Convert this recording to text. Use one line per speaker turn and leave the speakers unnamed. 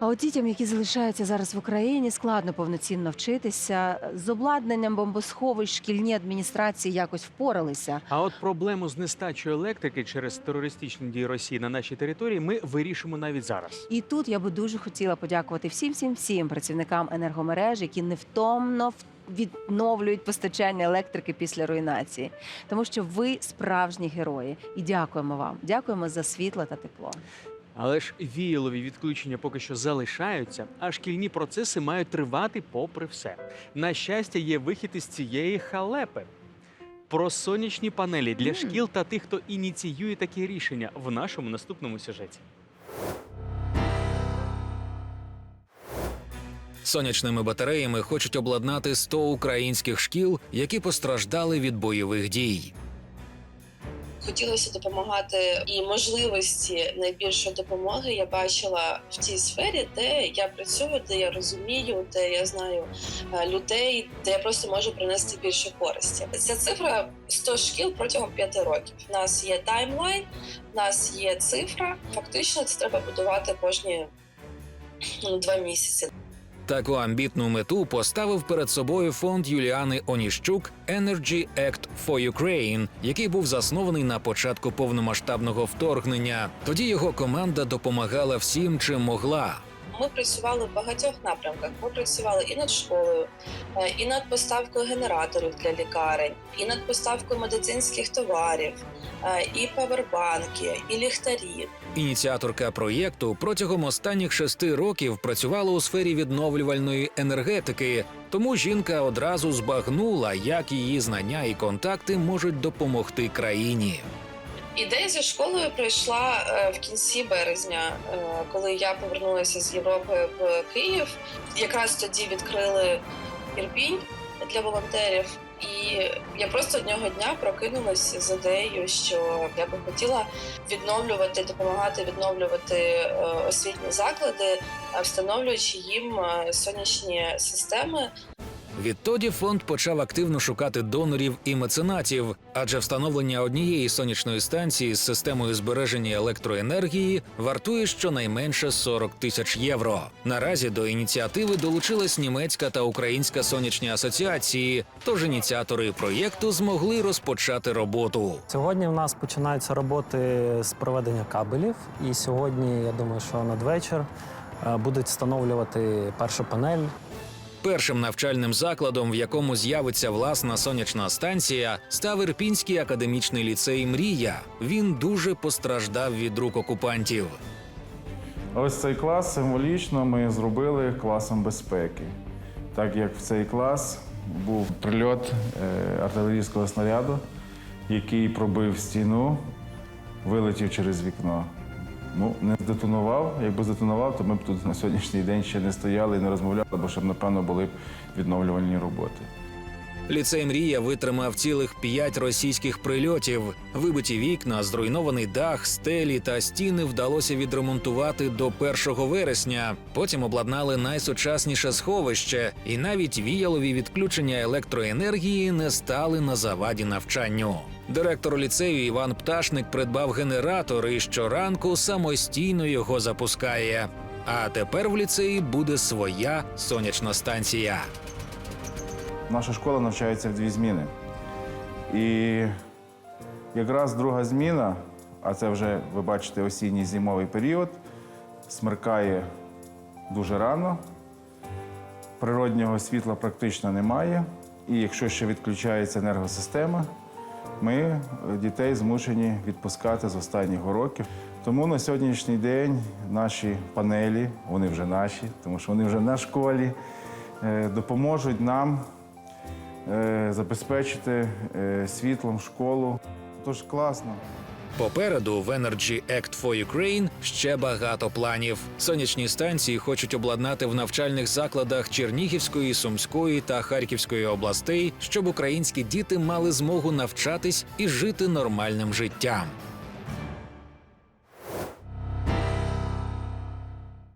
А от дітям, які залишаються зараз в Україні, складно повноцінно вчитися. З обладнанням бомбосховищ шкільні адміністрації якось впоралися.
А от проблему з нестачою електрики через терористичні дії Росії на нашій території ми вирішимо навіть зараз.
І тут я би дуже хотіла подякувати всім, всім, всім працівникам енергомереж, які невтомно відновлюють постачання електрики після руйнації, тому що ви справжні герої, і дякуємо вам. Дякуємо за світло та тепло.
Але ж віялові відключення поки що залишаються, а шкільні процеси мають тривати попри все. На щастя, є вихід із цієї халепи. Про сонячні панелі для шкіл та тих, хто ініціює такі рішення в нашому наступному сюжеті.
Сонячними батареями хочуть обладнати 100 українських шкіл, які постраждали від бойових дій.
Хотілося допомагати і можливості найбільшої допомоги я бачила в тій сфері, де я працюю, де я розумію, де я знаю е, людей, де я просто можу принести більше користі. Ця цифра 100 шкіл протягом 5 років. У нас є таймлайн, у нас є цифра. Фактично, це треба будувати кожні ну, два місяці.
Таку амбітну мету поставив перед собою фонд Юліани Оніщук Energy Act for Ukraine, який був заснований на початку повномасштабного вторгнення. Тоді його команда допомагала всім, чим могла.
Ми працювали в багатьох напрямках. Ми працювали і над школою, е, і над поставкою генераторів для лікарень, і над поставкою медицинських товарів, е, і павербанки, і ліхтарі.
Ініціаторка проєкту протягом останніх шести років працювала у сфері відновлювальної енергетики, тому жінка одразу збагнула, як її знання і контакти можуть допомогти країні.
Ідея зі школою прийшла е, в кінці березня, е, коли я повернулася з Європи в Київ. Якраз тоді відкрили Ірпінь для волонтерів. І я просто одного дня прокинулася з ідеєю, що я би хотіла відновлювати, допомагати відновлювати е, освітні заклади, встановлюючи їм сонячні системи
Відтоді фонд почав активно шукати донорів і меценатів, адже встановлення однієї сонячної станції з системою збереження електроенергії вартує щонайменше 40 тисяч євро. Наразі до ініціативи долучилась німецька та українська сонячні асоціації, тож ініціатори проєкту змогли розпочати роботу.
Сьогодні в нас починаються роботи з проведення кабелів, і сьогодні, я думаю, що надвечір е, будуть встановлювати першу панель.
Першим навчальним закладом, в якому з'явиться власна сонячна станція, став Ірпінський академічний ліцей Мрія. Він дуже постраждав від рук окупантів.
Ось цей клас символічно ми зробили класом безпеки, так як в цей клас був прильот е, артилерійського снаряду, який пробив стіну, вилетів через вікно. Ну, не здетонував. Якби здетонував, то ми б тут на сьогоднішній день ще не стояли і не розмовляли, бо щоб, напевно, були б відновлювальні роботи.
Ліцей Мрія витримав цілих п'ять російських прильотів. Вибиті вікна, зруйнований дах, стелі та стіни вдалося відремонтувати до 1 вересня. Потім обладнали найсучасніше сховище, і навіть віялові відключення електроенергії не стали на заваді навчанню. Директор ліцею Іван Пташник придбав генератор і щоранку самостійно його запускає. А тепер в ліцеї буде своя сонячна станція.
Наша школа навчається в дві зміни. І якраз друга зміна, а це вже, ви бачите, осінній зимовий період, смеркає дуже рано, природнього світла практично немає. І якщо ще відключається енергосистема, ми е, дітей змушені відпускати з останніх уроків. Тому на сьогоднішній день наші панелі, вони вже наші, тому що вони вже на школі, е, допоможуть нам забезпечити е, світлом школу. Тож класно.
Попереду в Energy Act for Ukraine ще багато планів. Сонячні станції хочуть обладнати в навчальних закладах Чернігівської, Сумської та Харківської областей, щоб українські діти мали змогу навчатись і жити нормальним життям.